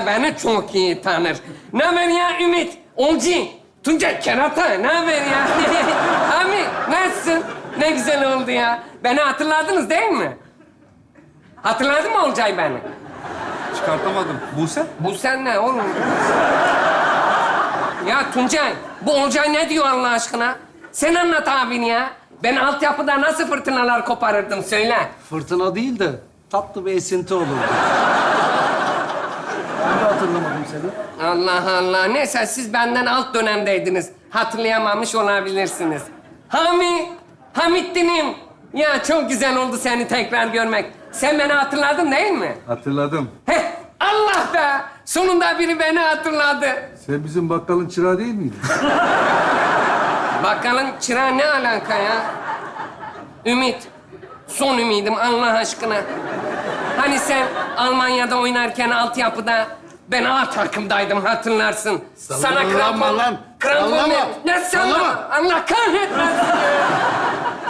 de beni çok iyi tanır. Ne haber ya Ümit? Olcu. Tuncay Kerata ne haber ya? Abi nasılsın? Ne güzel oldu ya. Beni hatırladınız değil mi? Hatırladın mı Olcay beni? Çıkartamadım. Buse? Bu sen ne oğlum? ya Tuncay, bu Olcay ne diyor Allah aşkına? Sen anlat abin ya. Ben altyapıda nasıl fırtınalar koparırdım söyle. Fırtına değil de tatlı bir esinti olurdu. Hatırlamadım seni. Allah Allah. Neyse siz benden alt dönemdeydiniz. Hatırlayamamış olabilirsiniz. Hami, Hamittin'im. Ya çok güzel oldu seni tekrar görmek. Sen beni hatırladın değil mi? Hatırladım. Heh, Allah be! Sonunda biri beni hatırladı. Sen bizim bakkalın çırağı değil miydin? Bakkalın çırağı ne alaka ya? Ümit. Son ümidim Allah aşkına. Hani sen Almanya'da oynarken altyapıda ben A takımdaydım hatırlarsın. Sallama lan. krampon Sallama. ver- Ne sallama? Sallama. Allah kahretmesin.